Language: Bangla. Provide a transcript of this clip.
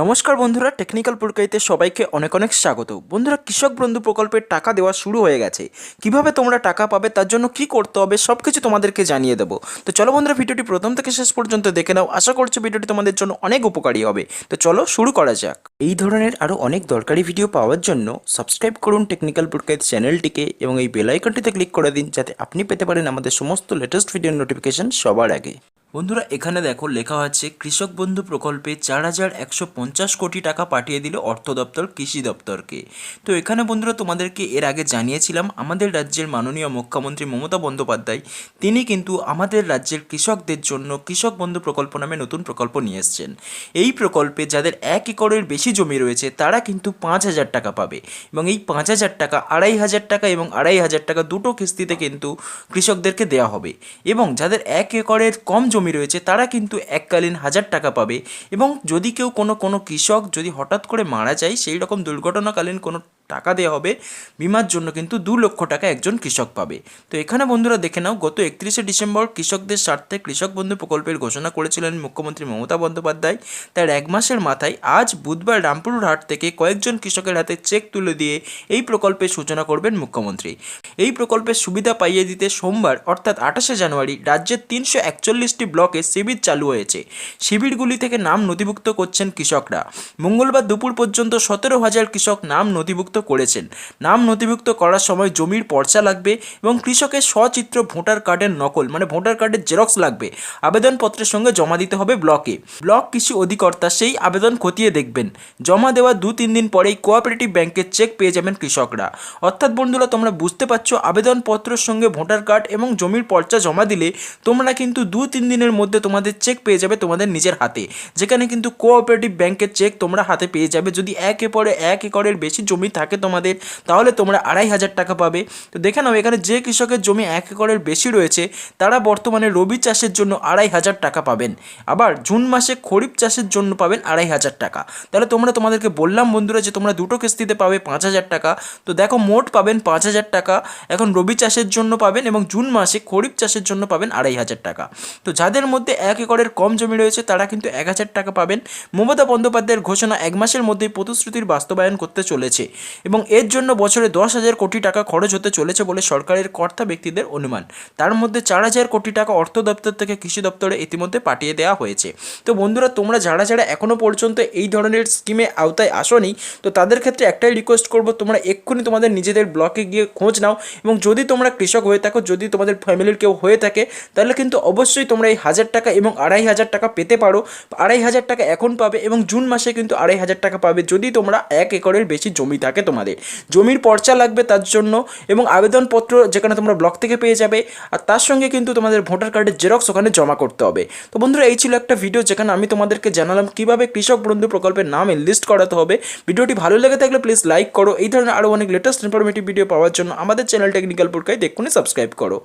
নমস্কার বন্ধুরা টেকনিক্যাল পুরকাইতে সবাইকে অনেক অনেক স্বাগত। বন্ধুরা, কৃষক বন্ধু প্রকল্পের টাকা দেওয়া শুরু হয়ে গেছে। কীভাবে তোমরা টাকা পাবে, তার জন্য কি করতে হবে সব কিছু তোমাদেরকে জানিয়ে দেবো। তো চলো বন্ধুরা, ভিডিওটি প্রথম থেকে শেষ পর্যন্ত দেখে নাও। আশা করছি ভিডিওটি তোমাদের জন্য অনেক উপকারী হবে। তো চলো শুরু করা যাক। এই ধরনের আরও অনেক দরকারি ভিডিও পাওয়ার জন্য সাবস্ক্রাইব করুন টেকনিক্যাল পুরকাইত চ্যানেলটিকে এবং এই বেল আইকনটিতে ক্লিক করে দিন, যাতে আপনি পেতে পারেন আমাদের সমস্ত লেটেস্ট ভিডিওর নোটিফিকেশন সবার আগে। বন্ধুরা, এখানে দেখো লেখা আছে, কৃষক বন্ধু প্রকল্পে চার হাজার একশো পঞ্চাশ কোটি টাকা পাঠিয়ে দিল অর্থ দপ্তর কৃষি দপ্তরকে। তো এখানে বন্ধুরা, তোমাদেরকে এর আগে জানিয়েছিলাম, আমাদের রাজ্যের মাননীয় মুখ্যমন্ত্রী মমতা বন্দ্যোপাধ্যায়, তিনি কিন্তু আমাদের রাজ্যের কৃষকদের জন্য কৃষক বন্ধু প্রকল্প নামে নতুন প্রকল্প নিয়ে এসছেন। এই প্রকল্পে যাদের এক একরের বেশি জমি রয়েছে, তারা কিন্তু পাঁচ হাজার টাকা পাবে। এবং এই পাঁচ হাজার টাকা, আড়াই হাজার টাকা এবং আড়াই হাজার টাকা দুটো কিস্তিতে কিন্তু কৃষকদেরকে দেওয়া হবে। এবং যাদের এক একরের কম জমি রয়েছে, তারা কিন্তু এককালীন হাজার টাকা পাবে। এবং যদি কেউ কোনো কোনো কৃষক যদি হঠাৎ করে মারা যায়, সেই রকম দুর্ঘটনাকালীন কোনো টাকা দেওয়া হবে, বিমার জন্য কিন্তু দু লক্ষ টাকা একজন কৃষক পাবে। তো এখানে বন্ধুরা দেখে নাও, গত একত্রিশে ডিসেম্বর কৃষকদের স্বার্থে কৃষক বন্ধু প্রকল্পের ঘোষণা করেছিলেন মুখ্যমন্ত্রী মমতা বন্দ্যোপাধ্যায়। তার এক মাসের মাথায় আজ বুধবার রামপুর হাট থেকে কয়েকজন কৃষকের হাতে চেক তুলে দিয়ে এই প্রকল্পের সূচনা করবেন মুখ্যমন্ত্রী। এই প্রকল্পের সুবিধা পাইয়ে দিতে সোমবার, অর্থাৎ আঠাশে জানুয়ারি, রাজ্যের তিনশো একচল্লিশটি ব্লকে শিবির চালু হয়েছে। শিবিরগুলি থেকে নাম নথিভুক্ত করছেন কৃষকরা। মঙ্গলবার দুপুর পর্যন্ত সতেরো হাজার কৃষক নাম নথিভুক্ত করেছেন। নাম নথিভুক্ত করার সময় জমির পর্চা লাগবে এবং কৃষকের সচিত্র ভোটার কার্ডের নকল মানে ভোটার কার্ডের জেরক্স লাগবে। আবেদনপত্রের সঙ্গে জমা দিতে হবে ব্লকে। ব্লক কৃষি অধিকর্তা সেই আবেদন খতিয়ে দেখবেন। জমা দেওয়ার দু তিন দিন পরেই কোঅপারেটিভ ব্যাংকের চেক পেয়ে যাবেন কৃষকরা। অর্থাৎ বন্ধুরা, তোমরা বুঝতে পারছ, আবেদনপত্রের সঙ্গে ভোটার কার্ড এবং জমির পর্চা জমা দিলে তোমরা কিন্তু দু তিন দিনের মধ্যে তোমাদের চেক পেয়ে যাবে তোমাদের নিজের হাতে। যেখানে কিন্তু কোঅপারেটিভ ব্যাংকের চেক তোমরা হাতে পেয়ে যাবে। যদি এক একরে এক একরের বেশি জমি থাকে তোমাদের, তাহলে তোমরা আড়াই হাজার টাকা পাবে। তো দেখে নাও, এখানে যে কৃষকের জমি এক একরের বেশি রয়েছে, তারা বর্তমানে রবি চাষের জন্য আড়াই হাজার টাকা পাবেন। আবার জুন মাসে খরিফ চাষের জন্য পাবেন আড়াই হাজার টাকা। তাহলে তোমরা তোমাদেরকে বললাম বন্ধুরা যে তোমরা দুটো কিস্তিতে পাবে পাঁচ হাজার টাকা। তো দেখো, মোট পাবেন পাঁচ হাজার টাকা। এখন রবি চাষের জন্য পাবেন এবং জুন মাসে খরিফ চাষের জন্য পাবেন আড়াই হাজার টাকা। তো যাদের মধ্যে এক একরের কম জমি রয়েছে, তারা কিন্তু এক হাজার টাকা পাবেন। মমতা বন্দ্যোপাধ্যায়ের ঘোষণা এক মাসের মধ্যেই প্রতিশ্রুতির বাস্তবায়ন করতে চলেছে। এবং এর জন্য বছরে দশ হাজার কোটি টাকা খরচ হতে চলেছে বলে সরকারের কর্তা ব্যক্তিদের অনুমান। তার মধ্যে চার হাজার কোটি টাকা অর্থ দপ্তর থেকে কৃষি দপ্তরে ইতিমধ্যে পাঠিয়ে দেওয়া হয়েছে। তো বন্ধুরা, তোমরা যারা যারা এখনও পর্যন্ত এই ধরনের স্কিমে আওতায় আসোনি, তো তাদের ক্ষেত্রে একটাই রিকোয়েস্ট করব, তোমরা এক্ষুনি তোমাদের নিজেদের ব্লকে গিয়ে খোঁজ নাও এবং যদি তোমরা কৃষক হয়ে থাকো, যদি তোমাদের ফ্যামিলির কেউ হয়ে থাকে, তাহলে কিন্তু অবশ্যই তোমরা এই হাজার টাকা এবং আড়াই হাজার টাকা পেতে পারো। আড়াই হাজার টাকা এখন পাবে এবং জুন মাসে কিন্তু আড়াই হাজার টাকা পাবে যদি তোমরা এক একরের বেশি জমি থাকে। তোমাদের। জমির পর্চা লাগবে তার জন্য এবং আবেদনপত্র যেখানে তোমরা ব্লক থেকে পেয়ে যাবে আর তার সঙ্গে কিন্তু তোমাদের ভোটার কার্ডের জেরক্স ওখানে জমা করতে হবে। তো বন্ধুরা, এই ছিল একটা ভিডিও যেখানে আমি তোমাদেরকে জানালাম কীভাবে কৃষক বন্ধু প্রকল্পের নাম লিস্ট করাতে হবে। ভিডিওটি ভালো লেগে থাকলে প্লিজ লাইক করো। এই ধরনের আরও অনেক লেটেস্ট ইনফরমেটিভ ভিডিও পাওয়ার জন্য আমাদের চ্যানেল টেকনিক্যাল পুরকাই দেখুন সাবস্ক্রাইব করো।